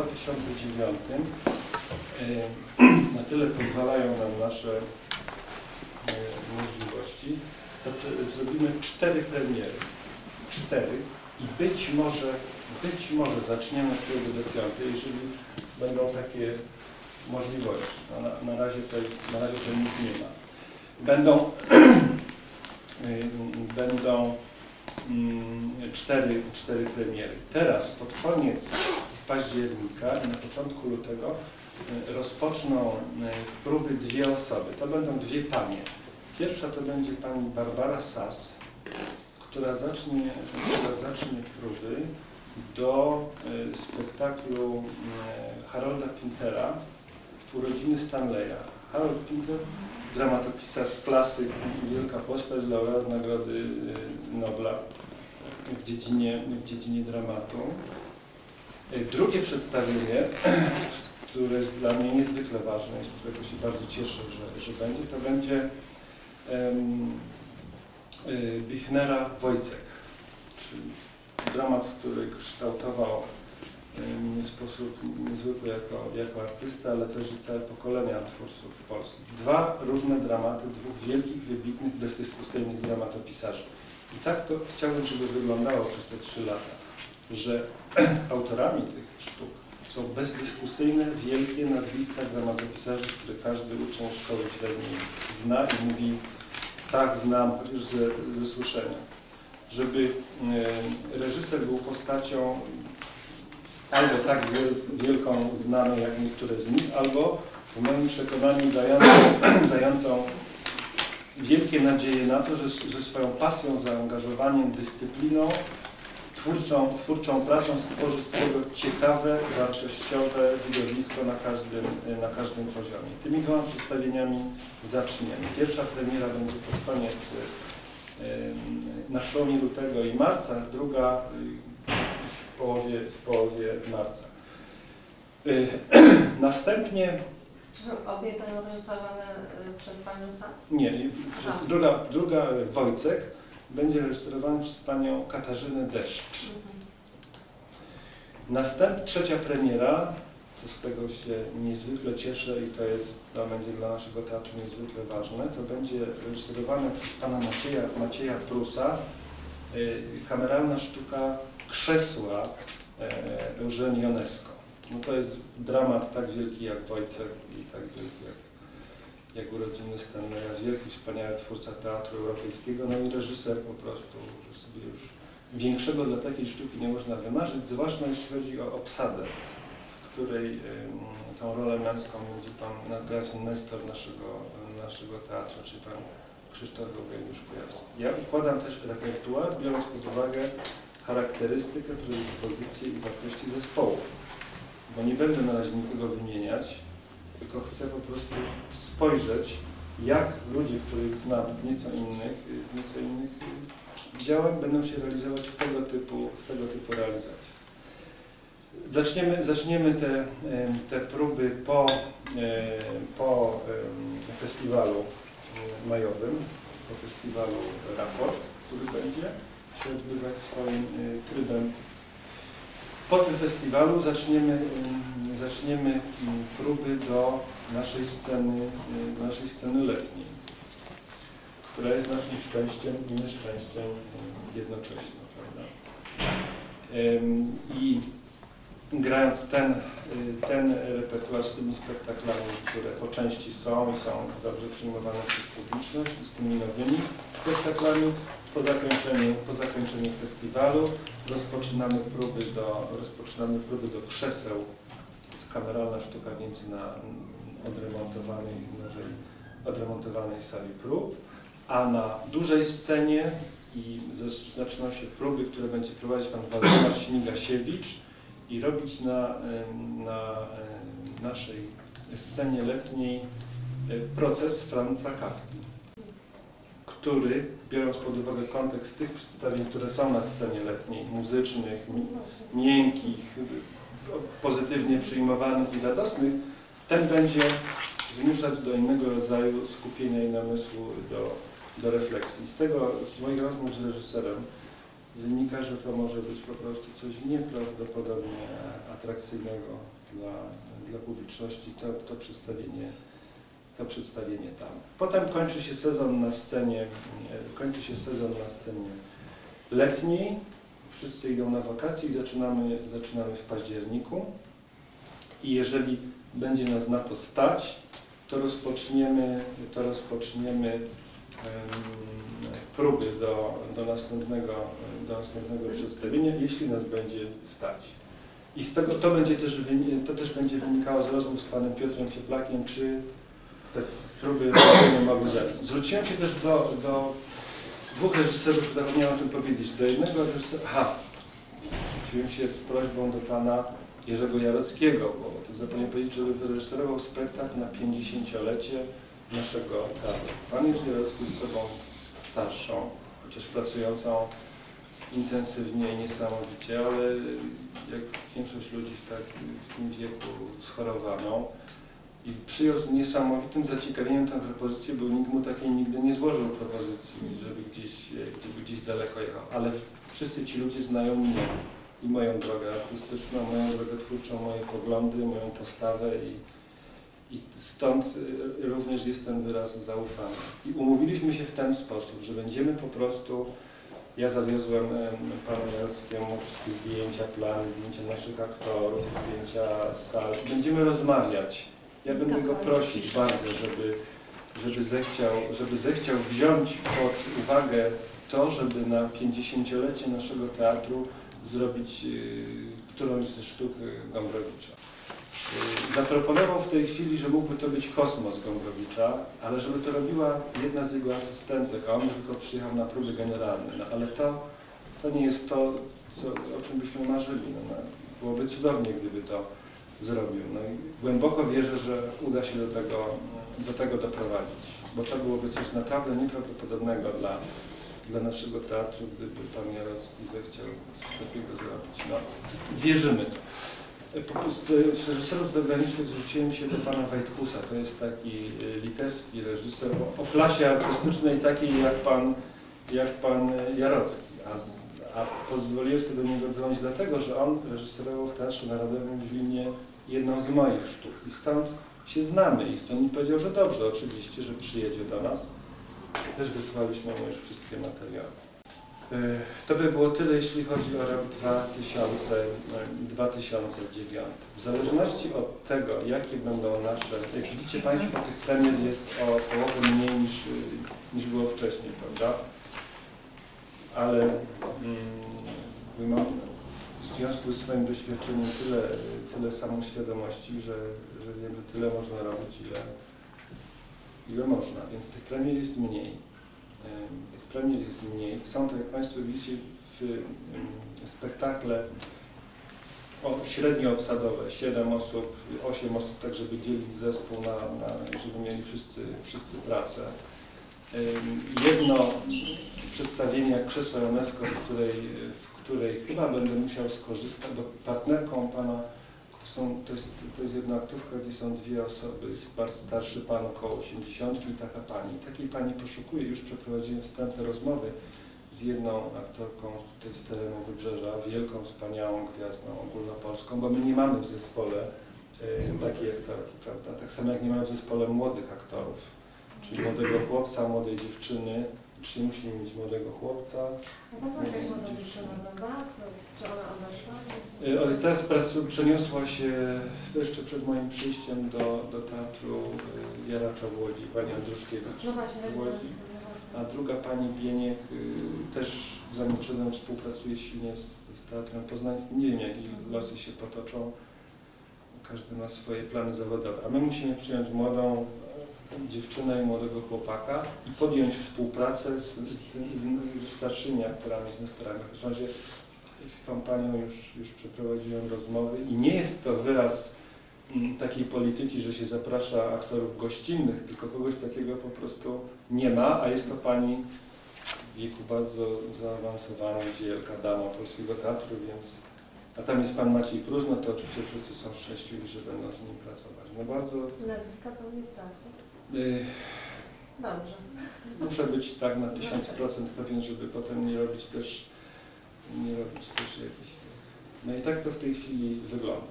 2009 na tyle pozwalają nam nasze e, możliwości. Zrobimy cztery premiery. Cztery. I być może, być może zaczniemy od tego do piątej, jeżeli będą takie możliwości. No, na, na razie tutaj, na razie tutaj nie ma. Będą, y, będą mm, cztery, cztery premiery. Teraz pod koniec października i na początku lutego y, rozpoczną y, próby dwie osoby. To będą dwie panie. Pierwsza to będzie pani Barbara Sas, która zacznie, która zacznie próby do y, spektaklu Harolda Pintera Urodziny Stanleya. Harold Pinter, dramatopisarz, klasyk i wielka postać, laureat Nagrody Nobla w dziedzinie, w dziedzinie dramatu. Y, Drugie przedstawienie, które jest dla mnie niezwykle ważne i z którego się bardzo cieszę, że, że będzie, to będzie y, Bichnera Wojcek, czyli dramat, który kształtował y, mnie w sposób niezwykły jako, jako artysta, ale też i całe pokolenia twórców polskich. Dwa różne dramaty dwóch wielkich, wybitnych, bezdyskusyjnych dramatopisarzy. I tak to chciałbym, żeby wyglądało przez te trzy lata, że autorami tych sztuk są bezdyskusyjne, wielkie nazwiska dramatopisarzy, które każdy uczeń szkoły średniej zna i mówi tak, znam, chociaż ze, ze słyszenia. Żeby e, reżyser był postacią albo tak wiel- wielką, znaną jak niektóre z nich, albo w moim przekonaniu dającą, dającą wielkie nadzieje na to, że, że swoją pasją, zaangażowaniem, dyscypliną, twórczą, twórczą pracą stworzy z tego ciekawe, wartościowe widowisko na każdym, na każdym poziomie. Tymi dwoma przedstawieniami zaczniemy. Pierwsza premiera będzie pod koniec na przełomie lutego i marca, druga w połowie, w połowie marca. Y, Następnie, obie będą reżyserowane y, przez Panią Sas? nie, przez, druga, druga Wojcek będzie reżyserowany przez panią Katarzynę Deszcz. Mhm. Następ, trzecia premiera, to z tego się niezwykle cieszę i to jest, to będzie dla naszego teatru niezwykle ważne, to będzie reżyserowane przez pana Macieja, Macieja Prusa, y, kameralna sztuka Krzesła e, Eugenii Ionesco. No to jest dramat tak wielki jak Wojciech i tak wielki jak, urodziny Stanleya, wielki, wspaniały twórca teatru europejskiego, no i reżyser po prostu, że sobie już większego dla takiej sztuki nie można wymarzyć, zwłaszcza jeśli chodzi o obsadę, w której ym, tą rolę męską będzie pan nagrać Nestor naszego, naszego teatru, czyli pan Krzysztof Eugeniusz Kujawski. Ja układam też repertuar, biorąc pod uwagę charakterystykę, predyspozycje i wartości zespołów, bo nie będę na razie nikogo wymieniać, tylko chcę po prostu spojrzeć, jak ludzie, których znam w nieco innych, w nieco innych działach będą się realizować w tego typu, w tego typu realizacji. Zaczniemy, zaczniemy te, te próby po, e, po festiwalu majowym, po festiwalu Raport, który będzie się odbywać swoim e, trybem. Po tym festiwalu zaczniemy, em, zaczniemy em, próby do naszej sceny, do naszej sceny letniej która jest naszym szczęściem i nieszczęściem em, jednocześnie, prawda? I grając ten, y, ten repertuar z tymi spektaklami, które po części są i są dobrze przyjmowane przez publiczność, z tymi nowymi spektaklami, po zakończeniu, po zakończeniu festiwalu rozpoczynamy próby do, rozpoczynamy próby do krzeseł. Kameralna sztuka na odremontowanej, odremontowanej sali prób a na dużej scenie i zac- zaczną się próby, które będzie prowadzić pan Waldemar Śmigasiewicz i robić na, na naszej scenie letniej e, proces Franca Kawki, który, biorąc pod uwagę kontekst tych przedstawień, które są na scenie letniej, muzycznych, mi- miękkich, pozytywnie przyjmowanych i radosnych, ten będzie zmuszać do innego rodzaju skupienia i namysłu do, do refleksji. Z tego, z moich rozmów z reżyserem wynika, że to może być po prostu coś nieprawdopodobnie atrakcyjnego dla, dla publiczności, to, to przedstawienie to przedstawienie tam. Potem kończy się sezon na scenie, kończy się sezon na scenie letniej, wszyscy idą na wakacje i zaczynamy, zaczynamy w październiku i jeżeli będzie nas na to stać, to rozpoczniemy, to rozpoczniemy em, próby do, do, następnego, do następnego przedstawienia, jeśli nas będzie stać. I z tego to będzie też, to też będzie wynikało z rozmów z panem Piotrem Cieplakiem, czy te próby nie mogły zacząć. Zwróciłem się też do, do dwóch reżyserów, zapomniałem o tym powiedzieć. Do jednego reżysera, aha, zwróciłem się z prośbą do pana Jerzego Jarockiego, bo to zapomniałem powiedzieć, żeby wyreżyserował spektakl na 50-lecie naszego teatru. Pan Jerzy Jarocki z osobą starszą, chociaż pracującą intensywnie niesamowicie, ale jak większość ludzi w, tak, w tym wieku schorowaną i przyjął z niesamowitym zaciekawieniem tę propozycję, bo nikt mu takiej nigdy nie złożył propozycji, żeby gdzieś, żeby gdzieś daleko jechał, ale wszyscy ci ludzie znają mnie i moją drogę artystyczną, moją drogę twórczą, moje poglądy, moją postawę i, i stąd y, również jest ten wyraz zaufania. I umówiliśmy się w ten sposób, że będziemy po prostu ja zawiozłem em, panu Jarockiemu wszystkie zdjęcia, plany, zdjęcia naszych aktorów, zdjęcia sal. Będziemy rozmawiać. Ja będę go prosić bardzo, żeby, żeby, zechciał, żeby zechciał wziąć pod uwagę to, żeby na 50-lecie naszego teatru zrobić y, którąś ze sztuk y, Gombrowicza. Y, Zaproponował w tej chwili, że mógłby to być kosmos Gombrowicza, ale żeby to robiła jedna z jego asystentek, a on tylko przyjechał na próby generalne. No, ale to, to nie jest to, co, o czym byśmy marzyli. No, no, byłoby cudownie, gdyby to zrobił. No i głęboko wierzę, że uda się do tego, do tego doprowadzić, bo to byłoby coś naprawdę nieprawdopodobnego dla, dla naszego teatru, gdyby pan Jarocki zechciał coś takiego zrobić. No, wierzymy to. Z z reżyserów zagranicznych zwróciłem się do pana Wajtkusa. To jest taki y, litewski reżyser o, o klasie artystycznej takiej jak pan, jak pan Jarocki. A, z, a pozwoliłem sobie do niego dzwonić dlatego, że on reżyserował w Teatrze Narodowym w Wilnie jedną z moich sztuk. I stąd się znamy. I stąd mi powiedział, że dobrze, oczywiście, że przyjedzie do nas. Też wysłaliśmy mu już wszystkie materiały. Y, To by było tyle, jeśli chodzi o rok 2000, y, 2009. W zależności od tego, jakie będą nasze, jak widzicie Państwo, tych premier jest o połowę mniej niż, y, niż było wcześniej, prawda? Ale mm, mam w związku z swoim doświadczeniem tyle, tyle samoświadomości, że, że wiem, że tyle można robić, ile, ile można, więc tych premier jest mniej. Tych premier jest mniej. Są to, jak Państwo widzicie, w spektakle o, średnio obsadowe, 7 osób, 8 osób, tak żeby dzielić zespół na, na żeby mieli wszyscy, wszyscy pracę. Jedno przedstawienie jak krzesło UNESCO, w której, w której chyba będę musiał skorzystać, bo partnerką pana są, to, jest, to jest jedna aktówka, gdzie są dwie osoby, jest bardzo starszy pan około 80 i taka pani. Takiej pani poszukuję, już przeprowadziłem wstępne rozmowy z jedną aktorką tutaj z terenu Wybrzeża, wielką, wspaniałą gwiazdą ogólnopolską, bo my nie mamy w zespole takiej aktorki, prawda? Tak samo jak nie mamy w zespole młodych aktorów, czyli młodego chłopca, młodej dziewczyny, czy musimy mieć młodego chłopca, No była jakaś młoda dziewczyna, prawda? Czy ona odeszła? Y, teraz pracu, przeniosła się jeszcze przed moim przyjściem do, do teatru y, Jaracza w Łodzi, pani Andruszkiewicz No właśnie, w Łodzi. A druga pani Bieniek y, też z Aniczynem współpracuje silnie z, z Teatrem Poznańskim. Nie wiem, jak jej losy się potoczą. Każdy ma swoje plany zawodowe. A my musimy przyjąć młodą dziewczynę i młodego chłopaka i podjąć współpracę z, z, z, ze starszymi aktorami, z nestorami. W każdym razie z tą panią już, już przeprowadziłem rozmowy i nie jest to wyraz mm, takiej polityki, że się zaprasza aktorów gościnnych, tylko kogoś takiego po prostu nie ma, a jest to pani w wieku bardzo zaawansowana, wielka dama polskiego teatru, więc a tam jest pan Maciej Prus, no to oczywiście wszyscy są szczęśliwi, że będą z nim pracować. No bardzo Nazwiska pewnie tak. Y, Dobrze. muszę być tak na 1000% pewien, żeby potem nie robić też nie robić też jakichś. No i tak to w tej chwili wygląda.